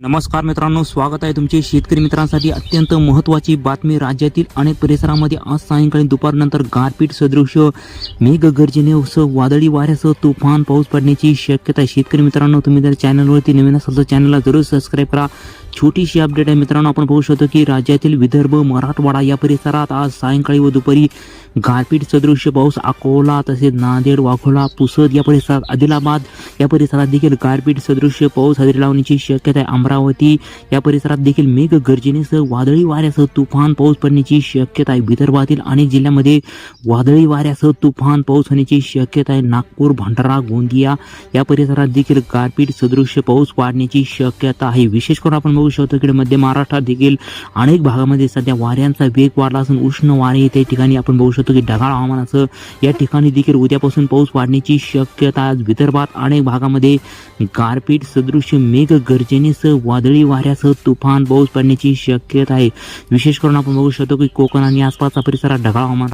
नमस्कार मित्रांनो स्वागत आहे तुमचे शेतकरी मित्रांसाठी अत्यंत महत्त्वाची बातमी राज्यातील अनेक परिसरामध्ये आज सायंकाळी दुपारनंतर गारपीट सदृश मेघगर्जनेसह वादळी वाऱ्यासह तुफान पाऊस पडण्याची शक्यता आहे. शेतकरी मित्रांनो तुम्ही जर चॅनलवरती नवीन असाल तर चॅनलला जरूर सबस्क्राईब करा. छोटीशी अपडेट आहे मित्रांनो. आपण पाहू शकतो की राज्यातील विदर्भ मराठवाडा या परिसरात आज सायंकाळी व दुपारी गारपीट सदृश्य पाऊस अकोला तसेच नांदेड वाघोला पुसद या परिसरात आदिलाबाद या परिसरात देखील गारपीट सदृश्य पाऊस हजेरी लावण्याची शक्यता आहे. अमरावती या परिसरात देखील मेघ गर्जनेसह वादळी वाऱ्यासह तुफान पाऊस पडण्याची शक्यता आहे. विदर्भातील अनेक जिल्ह्यामध्ये वादळी वाऱ्यासह तुफान पाऊस होण्याची शक्यता आहे. नागपूर भंडारा गोंदिया या परिसरात देखील गारपीट सदृश्य पाऊस वाढण्याची शक्यता आहे. विशेष करून आपण बघू शकतो की मध्य महाराष्ट्रात देखील अनेक भागामध्ये सध्या वाऱ्यांचा वेग वाढला असून उष्ण वारे त्या ठिकाणी आपण बघू शकतो की ढगाळ हवामानाचं या ठिकाणी देखील उद्यापासून पाऊस वाढण्याची शक्यता आज विदर्भात अनेक भागामध्ये गारपीट सदृश मेघ गर्जनेसह वादळी वाऱ्यासह तुफान पाऊस पडण्याची शक्यता आहे. विशेष करून आपण बघू शकतो की कोकण आणि आसपासचा परिसरात ढगाळ हवामान